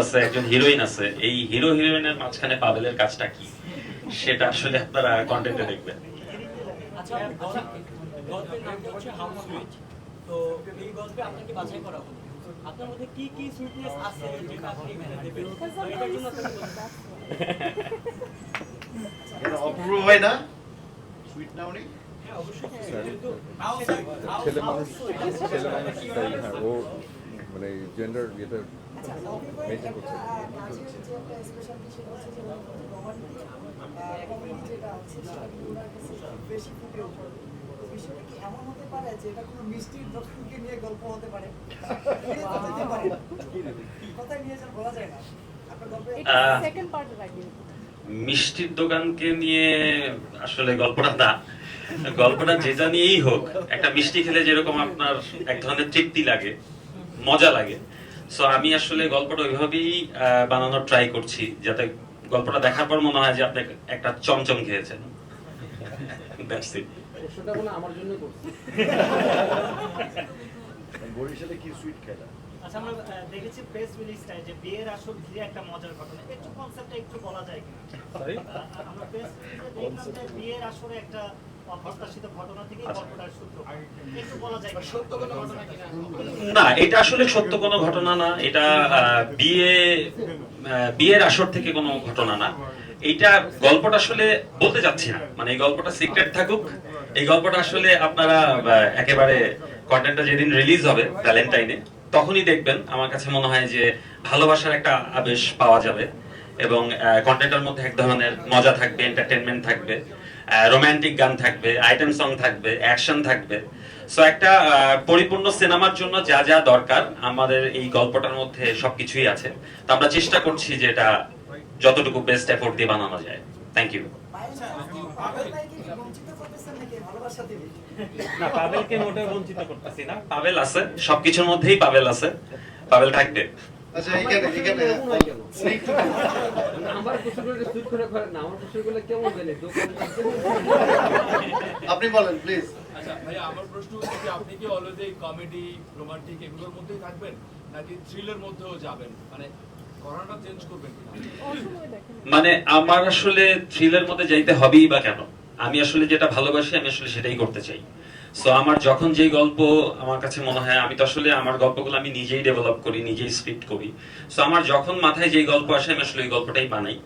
আছে একজন হিরোইন আছে। এই হিরো হিরোইনের মাঝখানে পাবেলের কাজটা কি? সেটা আসলে আপনারা কন্টেন্টে দেখবেন। আচ্ছা হ্যাঁ ছেলে মানুষ ছেলে মানুষ মানে জেন্ডার ইয়েটা মেনটেন করছে। মিষ্টির দোকানকে নিয়ে গল্প হতে পারে? কোথায় নিয়ে যান বলা যায় না। আপনার গল্পে আহ, সেকেন্ড পার্টে রাখবেন মিষ্টির দোকানকে নিয়ে আসলে গল্পটা না। গল্পটা যেটা নিয়েই হোক একটা মিষ্টি খেলে যেরকম আপনার এক ধরনের তৃপ্তি লাগে। মজা লাগে। সো আমি আসলে গল্পটা ওইভাবেই বানানোর ট্রাই করছি যাতে গল্পটা দেখার পর মনে হয় যে আপনি একটা চমচম খেয়েছেন। That's it. প্রশ্নটা আমার জন্য বরিশালে কি সুইট খেলা? আচ্ছা আমরা দেখেছি প্রেস রিলিজটায় যে বিয়ের আসর ঘিরে একটা মজার ঘটনা। একটু কনসেপ্টটা একটু বলা যায় কিনা? আমরা প্রেস বিয়ের আসরে একটা অপ্রত্যাশিত ঘটনা থেকে গল্পটার সূত্র একটু বলা যায় কিনা? সত্য কোনো ঘটনা কিনা না? এটা আসলে সত্য কোনো ঘটনা না এটা বিয়ে বিয়ের আসর থেকে কোনো ঘটনা না। এইটা গল্পটা আসলে বলতে চাচ্ছি না। মানে এই গল্পটা সিক্রেট থাকুক। এই গল্পটা আসলে আপনারা একেবারে কন্টেন্টটা যেদিন রিলিজ হবে ভ্যালেন্টাইনে তখনই দেখবেন। আমার কাছে মনে হয় যে ভালোবাসার একটা আবেশ পাওয়া যাবে। এবং কন্টেন্টের মধ্যে এক ধরনের মজা থাকবে এন্টারটেনমেন্ট থাকবে। রোমান্টিক গান থাকবে আইটেম সং থাকবে অ্যাকশন থাকবে। সো একটা পরিপূর্ণ সিনেমার জন্য যা যা দরকার আমাদের এই গল্পটার মধ্যে সবকিছুই আছে। তো আমরা চেষ্টা করছি যে এটা যতটুকু বেস্ট এফোর্ট দিয়ে বানানো যায়। থ্যাংক ইউ না পাবেলকে মোটেও বঞ্চিত করতেছি না। পাবেল আছে সবকিছুর মধ্যেই পাবেল আছে। পাবেল থাকবে। আচ্ছা এখানে এখানে এমন কেন? আমার প্রশ্নগুলো সুইট করে করেন না আমার প্রশ্নগুলো কেমন গেলে আপনি বলেন প্লিজ আচ্ছা ভাইয়া আমার প্রশ্ন হচ্ছে যে আপনি কি অলরেডি কমেডি রোমান্টিক এগুলোর মধ্যেই থাকবেন নাকি থ্রিলের মধ্যেও যাবেন? মানে করাটা চেঞ্জ করবেন কিনা? অসময়ে দেখেন মানে আমার আসলে থ্রিলের মধ্যে যাইতে হবেই বা কেন? আমি আসলে যেটা ভালোবাসি আমি আসলে সেটাই করতে চাই। সো আমার যখন যেই গল্প আমার কাছে মনে হয়, আমি তো আসলে আমার গল্পগুলো আমি নিজেই ডেভেলপ করি, নিজেই স্ক্রিপ্ট করি। সো আমার যখন মাথায় যেই গল্প আসে, আমি আসলে ওই গল্পটাই বানাই।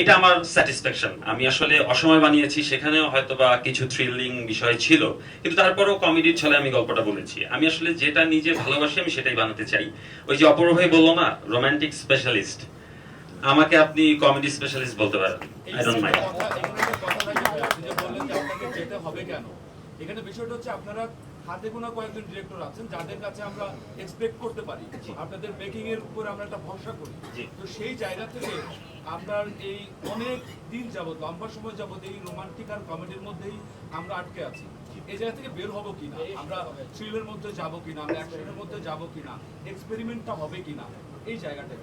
এটা আমার স্যাটিসফ্যাকশন আমি আসলে অসময় বানিয়েছি, সেখানেও হয়তো বা কিছু থ্রিলিং বিষয় ছিল, কিন্তু তারপরেও কমেডির ছলে আমি গল্পটা বলেছি। আমি আসলে যেটা নিজে ভালোবাসি, আমি সেটাই বানাতে চাই। ওই যে অপূর্ব ভাই বলল না রোমান্টিক স্পেশালিস্ট আমাকে আপনি কমেডি স্পেশালিস্ট বলতে পারেন। আই ডোন্ট মাইন্ড এখানে বিষয়টা হচ্ছে আপনারা হাতে গোনা কয়েকজন ডিরেক্টর আছেন যাদের কাছে আমরা এক্সপেক্ট করতে পারি। আপনাদের মেকিং এর উপর আমরা একটা ভরসা করি। তো সেই জায়গা থেকে আপনার এই অনেক দিন যাবত লম্বা সময় যাবত এই রোমান্টিক আর কমেডির মধ্যেই আমরা আটকে আছি। এই জায়গা থেকে বের হব কিনা? আমরা থ্রিলের মধ্যে যাব কিনা? আমরা অ্যাকশনের মধ্যে যাব কিনা? এক্সপেরিমেন্টটা হবে কিনা? এই জায়গাটা